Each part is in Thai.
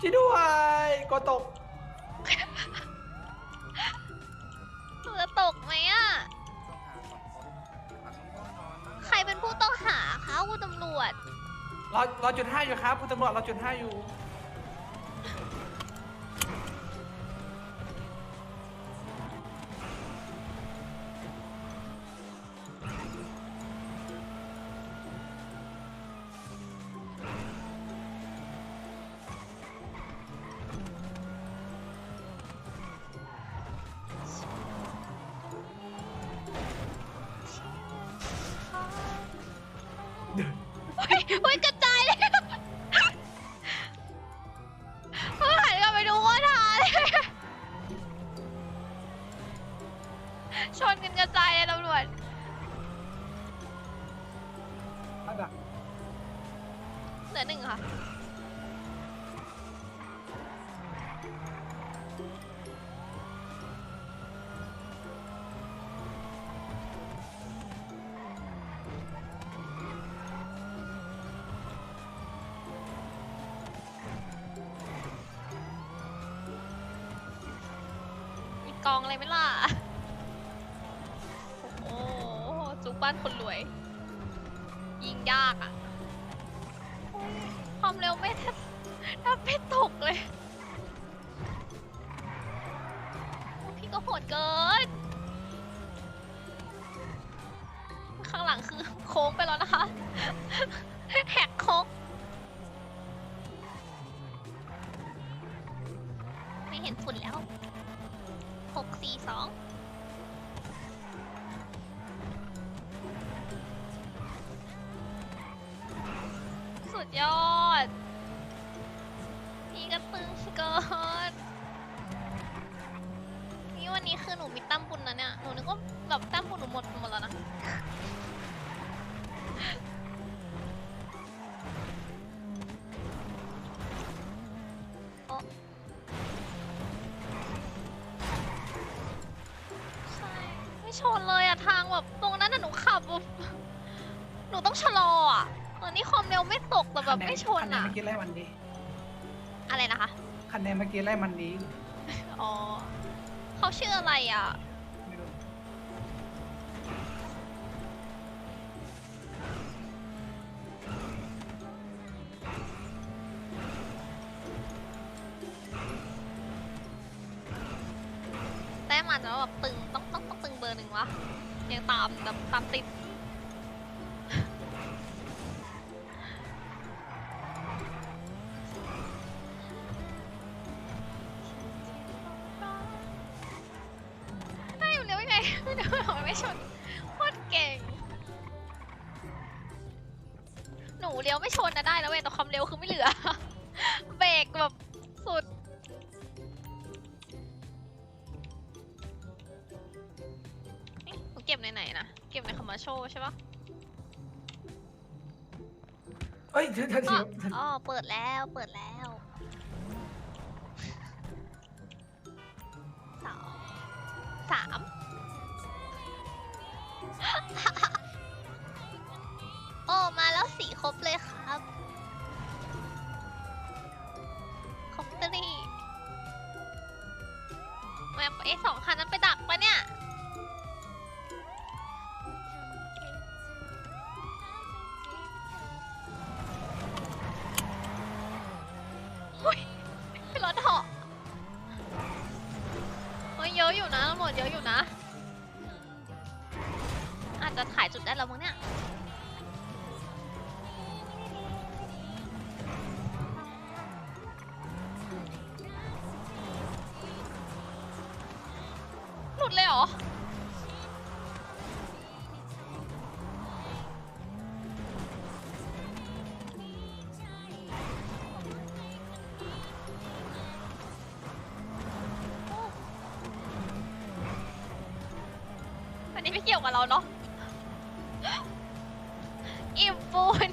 ช่วยด้วยกดตก หนูจะตกไหมอะ ใครเป็นผู้ต้องหาคะคุณตำรวจ รอรอจุดห้าอยู่ครับ คุณตำรวจรอจุดห้าอยู่ กองอะไรไหมล่ะ โอ้โหจุกบ้านคนรวย ยิงยากอะความเร็วไม่แทบแทบไม่ตกเลย พี่ก็โหดเกิน ข้างหลังคือโค้งไปแล้วนะคะแหกโค้งไม่เห็นฝุ่น หกสี่สองสุดยอด นี่ก็ตึงเกินนี่วันนี้คือหนูมีตั้มบุญนะเนี่ย หนูนึกว่าแบบตั้มบุญหนูหมดหมดแล้วนะ นูต้องชะลออะตอนนี้ความเร็วไม่ตกแต่แบบไม่ชนคะแนนอะเมื่อกี้ไล่มันดีอะไรนะคะคะแนนเมื่อกี้ไล่มันดีอ๋อเขาชื่ออะไรอะ ไม่รู้แต้มอาจจะแบบตึงต้องต้องต้องตึงเบอร์หนึ่งวะยังตามแบบตามติด ยังไงไม่รู้หรอกไม่ชนโคตรเก่ง หนูเลี้ยวไม่ชนนะได้แล้วเว้ยแต่ความเร็วคือไม่เหลือ เบรกแบบสุดเอ๊ะหนูเก็บในไหนนะ เก็บในคอมมาโชใช่ปะเอ้ยเธอเธออ๋เธอออ๋อ เปิดแล้ว เปิดแล้วสองสาม ครบเลยครับครบตรีแม่ไอ้สองคันนั้นไปดัก รอ อันนี้ไม่เกี่ยวกับเราเนาะ อิ่มปูน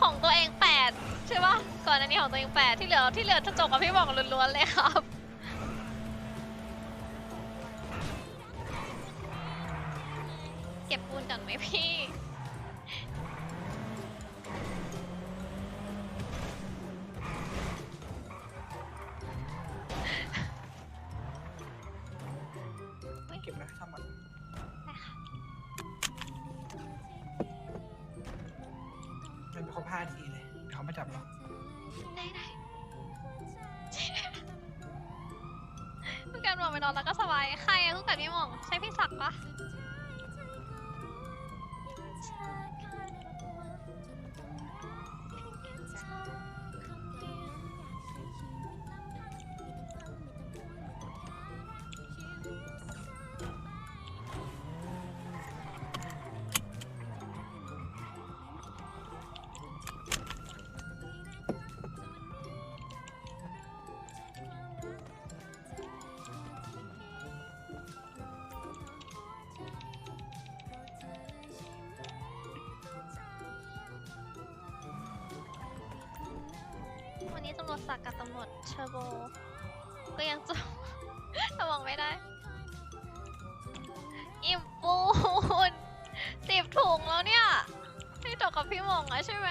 ของตัวเองแปดใช่ปะก่อนอันนี้ของตัวเองแปดที่เหลือที่เหลือจะจบกับพี่บอกล้วนๆเลยครับ ใครอะคู่กับพี่หมองใช่พี่ศักดิ์ปะำรวจศักดิ์กับตำรวจเชอร์โบ ก็ยังจะสมองไม่ได้ อิ่มปูนสิบถุงแล้วเนี่ยพี่จบกับพี่หมองอะใช่ไหม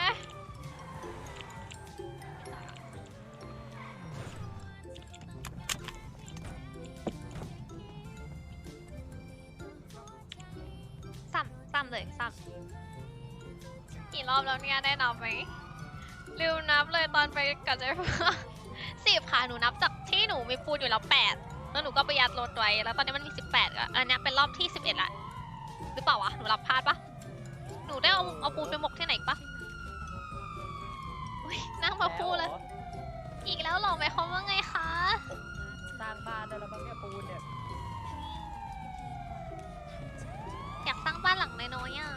ซ้ำซ้ำเลยซ้ำกี่รอบแล้วเนี่ยได้นับไหม ลืมนับเลยตอนไปกับเจ๊ฟ้าสิบค่ะหนูนับจากที่หนูมีปูนอยู่แล้วแปดแล้วหนูก็ไปยัดรถไว้แล้วตอนนี้มันมีสิบแปดอะอันเนี้ยเป็นรอบที่สิบเอ็ดละหรือเปล่าวะหนูรับพลาดปะหนูได้เอาเอาปูนไปหมกที่ไหนอีกปะอุ๊ยนั่งมาพูดเลยอีกแล้วเหรอหมายความว่าไงคะสร้างบ้านได้แล้วมั้งเนี่ยปูนเนี่ยอยากสร้างบ้านหลังน้อยๆอะ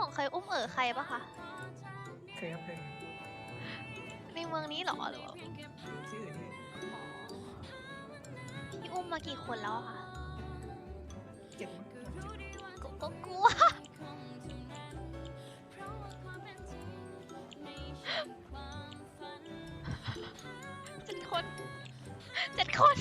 ม่องเคยอุ้มเอ๋อใครปะคะ เคยครับเคยในเมืองนี้เหรอหรือว่าที่อื่นที่พี่อุ้มมากี่คนแล้วอะคะเก็บมั้งก็ก็กลัว เจ็ดคน เจ็ดคน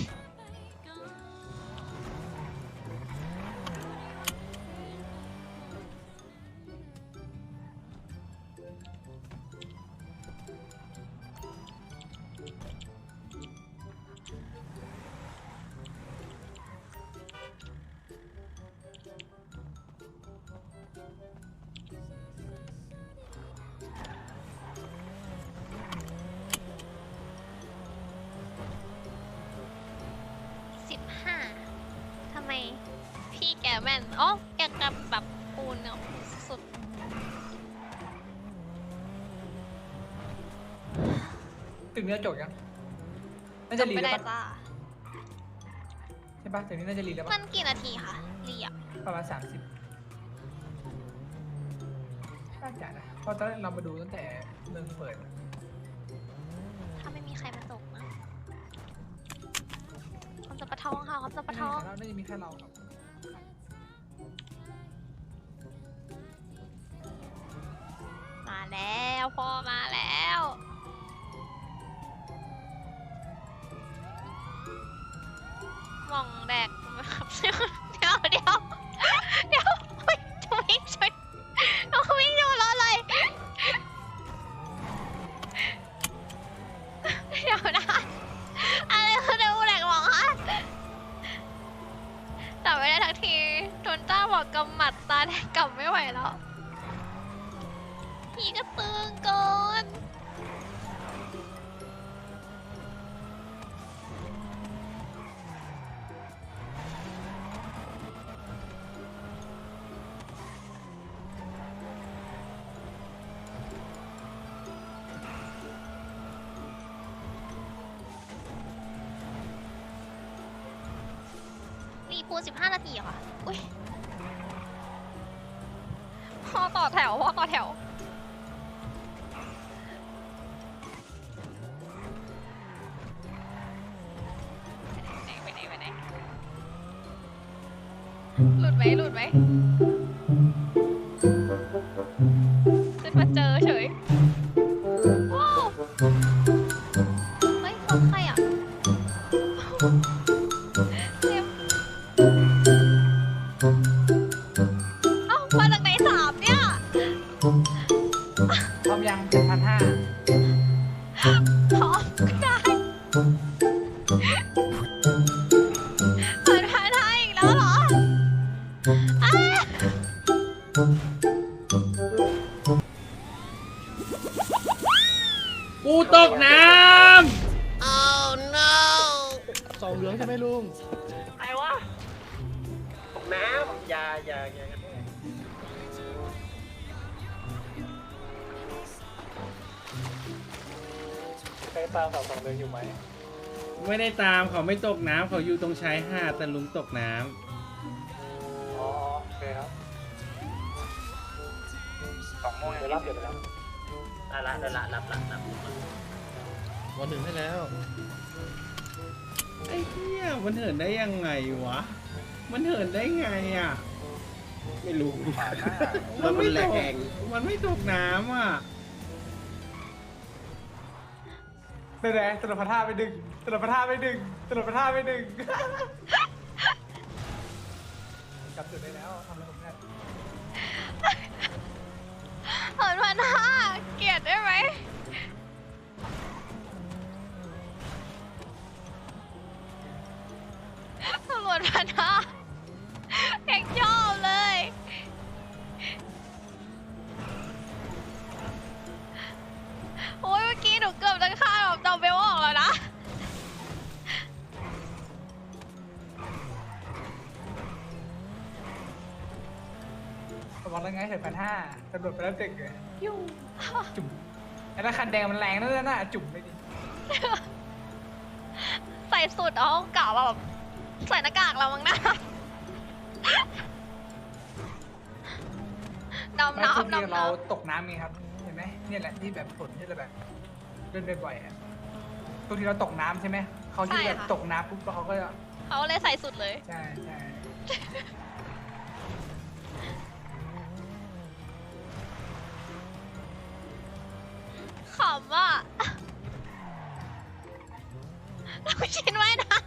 สิบห้าทำไมพี่แกแม่นอ๋อแกกับแบบปูนเนี่ยสุด ถึงเนื้อจดยังน่าจะรีไม่แล้วได้ปะจ้าใช่ปะถึงนี้น่าจะรีแล้วมัปะนกี่นาทีคะรีอะประมาณสามสิบน่าจะนะเพราะตอนแรกเรามาดูตั้งแต่เมืองเปิดถ้าไม่มีใครมาตกนะความจะประท้องค่ะความจะประท้องแล้วน่าจะมีแค่เราครับมาแล้วพ่อมาแล้ว มองแดกเดี๋ยวเดี๋ยวเดี๋ยวเดี๋ยวเฮ้ยจะวิ่งชนเราวิ่งชนแล้วอะไรเดี๋ยวนะอะไรคือเดวแดกหมองคะแต่ไม่ได้ทักทีโดนจ้าบอกกำหมัดตาแดงกลับไม่ไหวแล้วพี่ก็ตึงเกิน แถวพ่อต่อแถว ไปไหนไปไหนไปไหนหลุดไหมหลุดไหม กูตกน้สองเหลืองใช่ไหมลุงไอ้วะ ตกน้ำ อย่าอย่าอย่าใครตามสาวสองเดือนอยู่ไหมำไม่ได้ตามเขาไม่ตกน้ำเขาอยู่ตรงชายหาดแต่ลุงตกน้อ๋ โมงเดี๋ยวรับเดี๋ยวรับอะละเดี๋ยวละรับรับรับวันหนึ่งให้แล้วำไอ้เหี้ยมันเหินได้ยังไงวะ มันเหินได้ไงอะ ไม่รู้ มันไม่ตกมันไม่ตกน้ำอะเดี๋ยวๆตลบพันห้าไปดึงตลบพันห้าไปดึงตลบพันห้าไปดึงกลับจุดได้แล้วทำอะไเหินพันห้าเกลียดได้ไหมตำรวจพันห้า บอกแล้วไงเห็นพันห้าตำรวจไปแล้วตึกเลยยุ่งจุ่มแล้วคันแดงมันแรงนั่นน่ะจุ่มไปดิใส่สุดเอาเก่าแบบใส่หน้ากากเรามั้งนะดำไม่ทุกน้ำทีดำเราน้ำตกน้ำไงครับ เห็นไหมเนี่ยแหละที่แบบผลที่จะแบบเล่นบ่อยๆอะทุกทีเราตกน้ำใช่ไหมเขาที่แบบตกน้ำปุ๊บเขาก็จะเขาเลยใส่สุดเลย ใช่ใช่ ขำอะลุงชินไว้นะ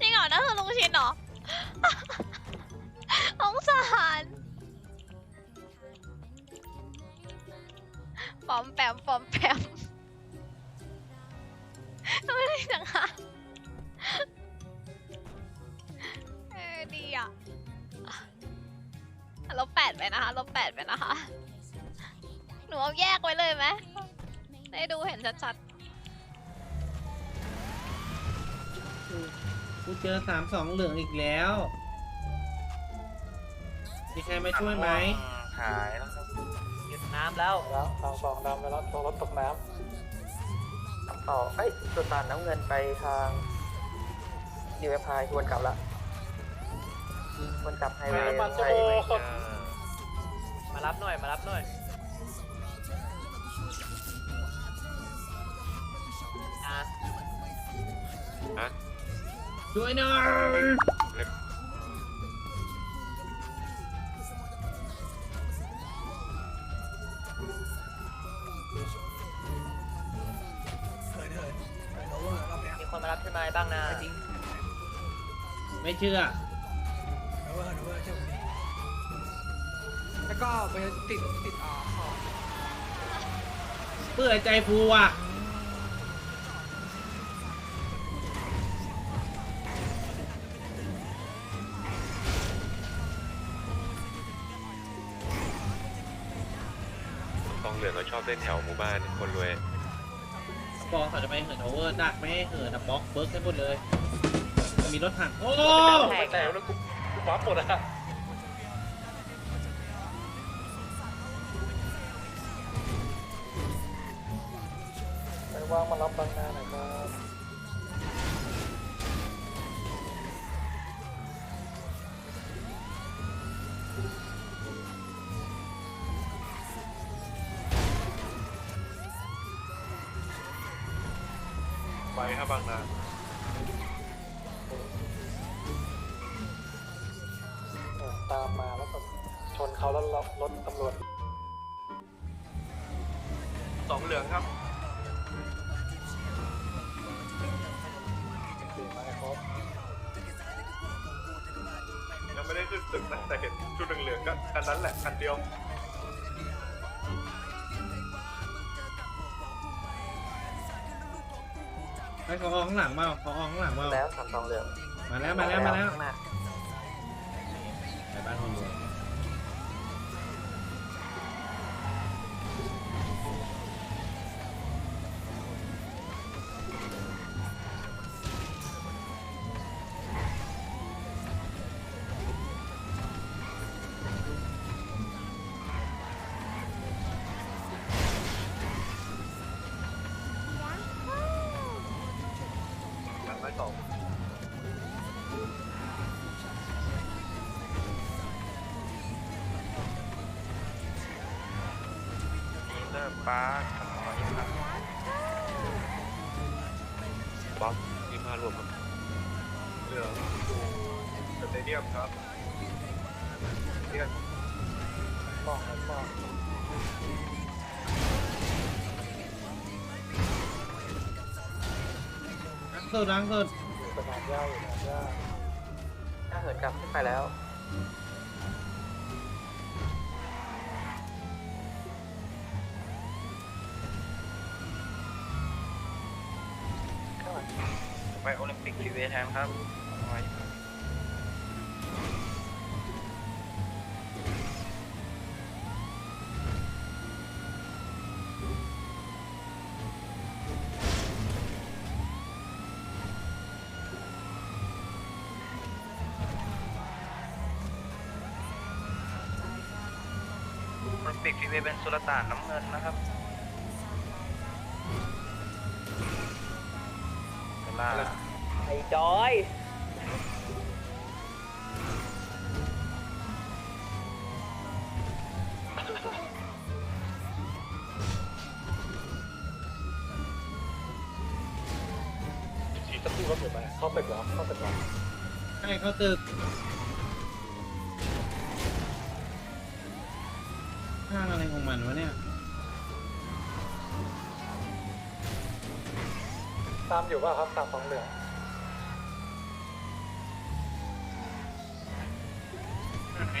จริงเหรอนั่นคือลุงชินเหรอสงสารปอมแปมปอมแปมไมได้จังหะเออดีอะลบแปดไปนะคะลบแปดไปนะคะ หนูเอาแยกไว้เลยไหม ได้ดูเห็นชัดกูเจอสามสองเหลืองอีกแล้ว มีใครมาช่วยไหมหายแล้วครับหยุดน้ำแล้วแล้วสองสองน้ำไปแล้วตัวรถตกน้ำต่อเอ้ยสุดตานน้ำเงินไปทางดีเวพายควรกลับละควรกลับไฮเวย์ไทยมารับหน่อย มารับหน่อย อะช่วยหน่อยเหินเหินเหินโอเวอร์รอบเนี้ยมีคนมารับใช่ไหมบ้างนะจริงไม่เชื่อโอเวอร์โอเวอร์เชื่อผมดิแล้วก็ไปติดติดอ่าขอบเปื่อยใจฟูอะ กองเหลืองเขาชอบเล่นแถวหมู่บ้านคนรวยบอกเขาจะไปเหินโอเวอร์ดักไม่ให้เหินนะบล็อกเบิร์กให้หมดเลยจะมีรถถังโอ้ แต่แล้วกูกูฟ้าหมดอะ เขาแล้วรถตำรวจสองเหลืองครับมาครบยังไม่ได้ขึ้นตึกนะแต่เห็นชุดเหลืองๆก็คันนั้นแหละคันเดียวไปขอออกข้างหลังเปล่าขอออกข้างหลังเปล่าแล้วสามสองเหลืองมาแล้วมาแล้วมาแล้ว ข้างหน้า ไปบ้านคนรวย คันไม้สอง เริ่มป้าสองร้อยยี่สิบห้าป๊อปยี่สิบห้ารวมครับเหลืองสเตเดียมครับนี่กันมองมองล้างสุดล้างสุดสนามหญ้าอยู่สนามหญ้าถ้าเหินกลับขึ้นไปแล้ว ไปโอลิมปิก ทีวีแทนครับร้อยโปิกทีวีเป็นสุลต่านน้ำเงินนะครับเวลา อ้จอยขี่สักครู่ครับผมมาเข้าตึกเหรอเข้าตึกเหรอให้เขาตึกข้างอะไรของมันวะเนี่ย ตามอยู่ป่ะครับสามสองเหลือง ไหน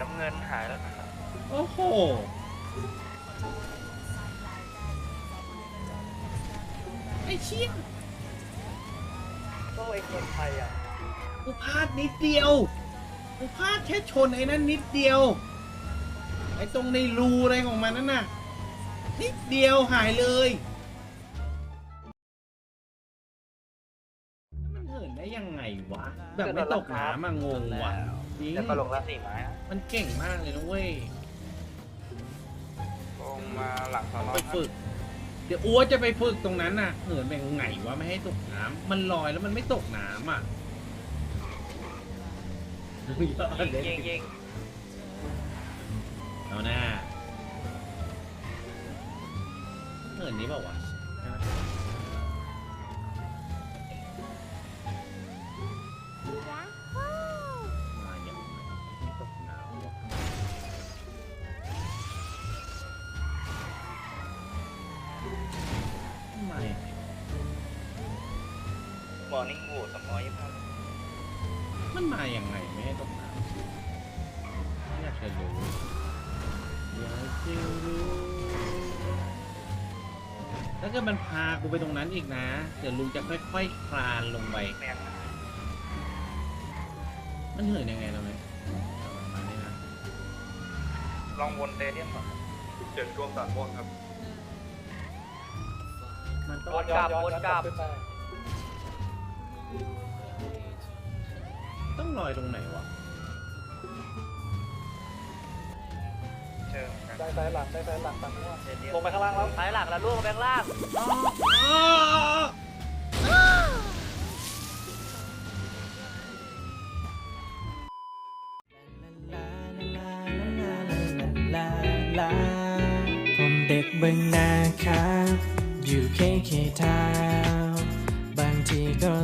น้ำเงินหายแล้วนะครับโอ้โห ไอ้เชี่ยก็ไอ้คนไทยอะกูพลาดนิดเดียว กูพลาดแค่ชนไอ้นั่นนิดเดียว ไอ้ตรงในรูอะไรของมันนั่นน่ะ นิดเดียวหายเลย วะ แบบไม่ตกน้ำอะงงว่ะจริงแล้วก็ลงละสี่ไม้มันเก่งมากเลยนะเว้ยลงมาหลังสอนอไปฝึก เดี๋ยวอ้วจะไปฝึกตรงนั้นน่ะเหินแบบไงวะไม่ให้ตกน้ำมันลอยแล้วมันไม่ตกน้ำอะยิงยิงยิงเอาหน้าเหินนี้เปล่าวะ มอร์นิ่งวูดสองร้อยยี่สิบห้ามันมาอย่างไงไม่ให้ตกน้ำอยากจะรู้อยากจะรู้ถ้าเกิดมันพากูไปตรงนั้นอีกนะ เดี๋ยวลุงจะค่อยๆคคลานลงไป แม่งมันเหินยังไงเราไหมเอาประมาณนี้นะลองวนเตเดียมก่อนเจ็ดรวมสามวนครับ มันต้องวนกลับวนกลับ ต้องลอยตรงไหนวะเชิญกันได้ซ้ายหลังได้ซ้ายหลังตังมั่วลงไปข้างล่างแล้วซ้ายหลังแล้วล่วงไปข้างล่างอ๋อ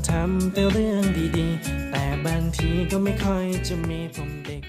ทำแต่เรื่องดีๆ แต่บางทีก็ไม่ค่อยจะมีผมเด็ก